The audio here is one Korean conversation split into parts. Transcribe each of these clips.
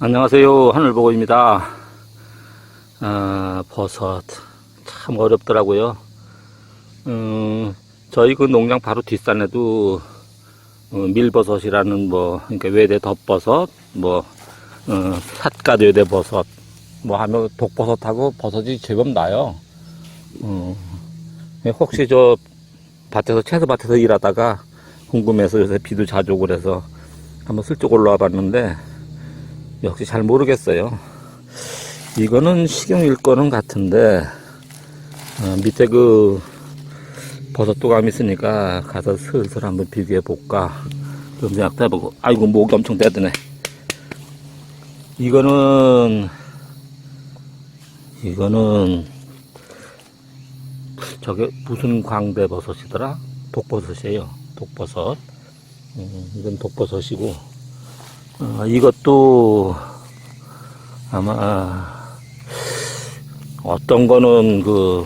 안녕하세요. 하늘보고입니다. 아, 버섯. 참 어렵더라고요. 음, 저희 그 농장 바로 뒷산에도 어, 밀버섯이라는 뭐, 그러니까 외대 덧버섯, 뭐, 어, 삿갓 외대 버섯, 뭐 하면 독버섯하고 버섯이 제법 나요. 어, 혹시 저 밭에서, 채소밭에서 일하다가 궁금해서 요새 비도 자주 오고 그래서 한번 슬쩍 올라와 봤는데, 역시 잘 모르겠어요. 이거는 식용일 거는 같은데 어, 밑에 그 버섯 도감 있으니까 가서 슬슬 한번 비교해 볼까. 좀 생각해보고. 아이고 목이 엄청 떼드네. 이거는 이거는 저게 무슨 광대 버섯이더라? 독버섯이에요. 독버섯. 음, 이건 독버섯이고 어, 이것도 아마 어떤 거는 그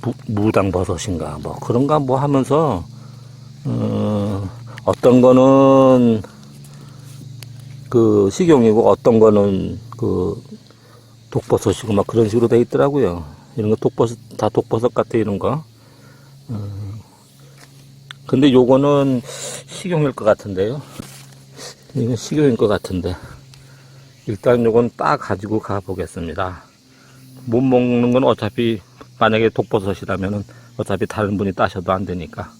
무, 무당버섯인가 뭐 그런가 뭐 하면서 어, 어떤 거는 그 식용이고 어떤 거는 그 독버섯이고 막 그런 식으로 돼 있더라고요. 이런 거 독버섯 다 독버섯 같아 이런 거. 어, 근데 요거는 식용일 것 같은데요. 이건 식용일 것 같은데. 일단 요건 따 가지고 가 보겠습니다. 못 먹는 건 어차피 만약에 독버섯이라면은 어차피 다른 분이 따셔도 안 되니까.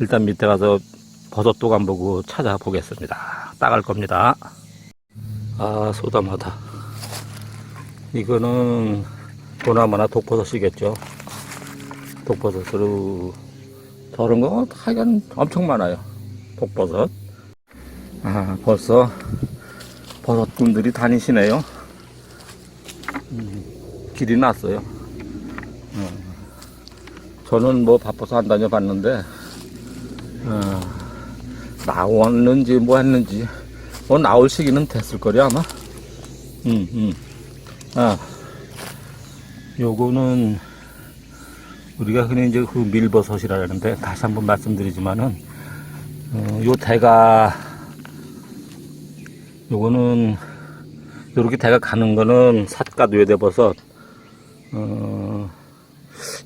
일단 밑에 가서 버섯도 안 보고 찾아보겠습니다. 따갈 겁니다. 아, 소담하다. 이거는 보나마나 독버섯이겠죠. 독버섯으로 저런 거 하여간 엄청 많아요. 독버섯. 아, 벌써 버섯꾼들이 다니시네요. 음, 길이 났어요. 어, 저는 뭐 바빠서 안 다녀봤는데, 어, 나왔는지 뭐 했는지, 뭐 나올 시기는 됐을 거리 아마. 음, 음. 아, 요거는 우리가 흔히 이제 그 밀버섯이라는데 다시 한번 말씀드리지만은 어, 요 대가 요거는 요렇게 대가 가는 거는 삿갓 외대버섯 어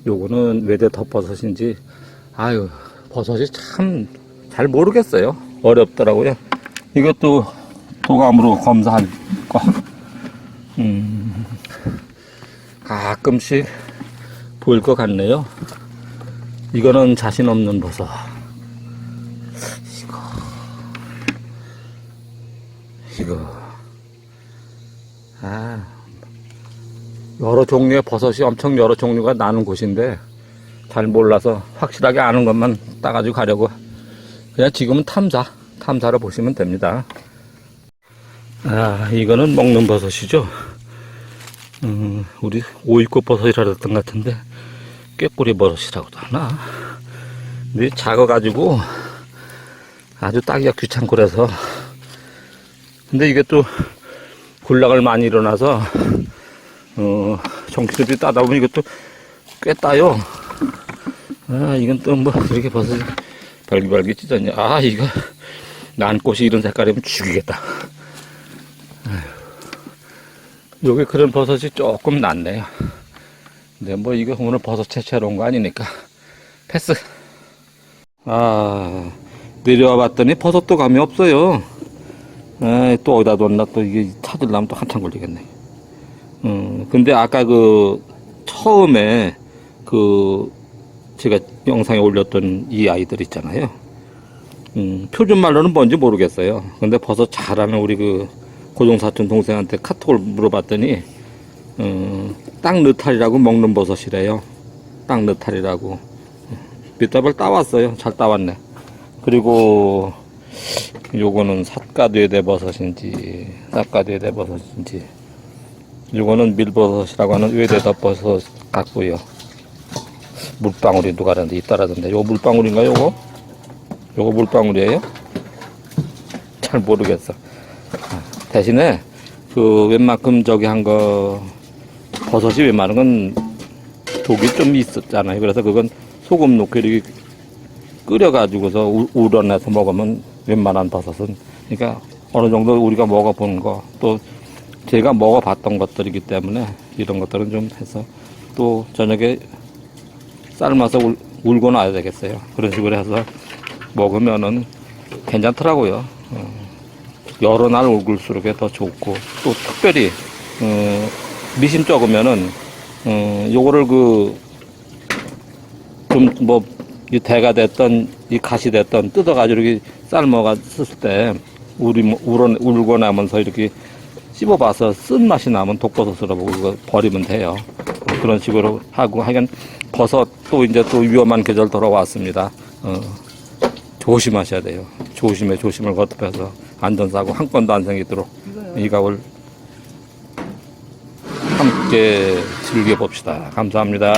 요거는 외대 덧버섯인지 아유 버섯이 참 잘 모르겠어요. 어렵더라고요. 이것도 도감으로 검사할 거. 음, 가끔씩 보일 것 같네요. 이거는 자신 없는 버섯. 이거. 이거. 아. 여러 종류의 버섯이 엄청 여러 종류가 나는 곳인데, 잘 몰라서 확실하게 아는 것만 따가지고 가려고. 그냥 지금은 탐사, 탐사로 보시면 됩니다. 아, 이거는 먹는 버섯이죠. 음, 우리 오이꽃 버섯이라 그랬던 것 같은데 꾀꼬리 버섯이라고도 하나? 근데 작아가지고 아주 따기가 귀찮고 그래서. 근데 이게 또 군락을 많이 일어나서 어 정치들이 따다 보면 이것도 꽤 따요. 아 이건 또 뭐 이렇게 버섯이 발기발기 찢었냐. 아 이거 난 꽃이 이런 색깔이면 죽이겠다. 여기 그런 버섯이 조금 낫네요. 근데 뭐 이거 오늘 버섯 채취하러 온 거 아니니까 패스. 아 내려와 봤더니 버섯도 감이 없어요. 아, 또 어디다 뒀나 또 이게 찾으려면 또 한참 걸리겠네. 음, 근데 아까 그 처음에 그 제가 영상에 올렸던 이 아이들 있잖아요. 음, 표준 말로는 뭔지 모르겠어요. 근데 버섯 잘하는 우리 그 고종사촌 동생한테 카톡을 물어봤더니 어, 땅 느탈이라고 먹는 버섯이래요. 땅 느탈이라고. 밑밥을 따왔어요. 잘 따왔네. 그리고 요거는 삿가되대 버섯인지 삿가되대 버섯인지 요거는 밀버섯이라고 하는 외대덮 버섯 같고요. 물방울이 누가 그랬는데 있다라던데 요거 물방울인가 요거? 요거 물방울이에요? 잘 모르겠어. 대신에 그 웬만큼 저기 한거 버섯이 웬만한 건 독이 좀 있었잖아요. 그래서 그건 소금 넣고 이렇게 끓여가지고서 우- 우러내서 먹으면 웬만한 버섯은 그러니까 어느 정도 우리가 먹어본 거, 또 제가 먹어봤던 것들이기 때문에 이런 것들은 좀 해서 또 저녁에 삶아서 울, 울고 놔야 되겠어요. 그런 식으로 해서 먹으면은 괜찮더라고요. 어, 여러 날 울글수록 더 좋고 또 특별히 어, 미심 적으면은 어, 요거를 그 좀 뭐 이 대가 됐던 이 갓이 됐던 뜯어가지고 이렇게 삶아가 썼을 때 우리 뭐 울어 울고 나면서 이렇게 씹어봐서 쓴 맛이 나면 독버섯으로 보고 이거 버리면 돼요. 그런 식으로 하고 하여간 버섯 또 이제 또 위험한 계절 돌아왔습니다. 어, 조심하셔야 돼요. 조심에 조심을 거듭해서 안전사고 한 건도 안 생기도록 이 가을 함께 즐겨봅시다. 감사합니다.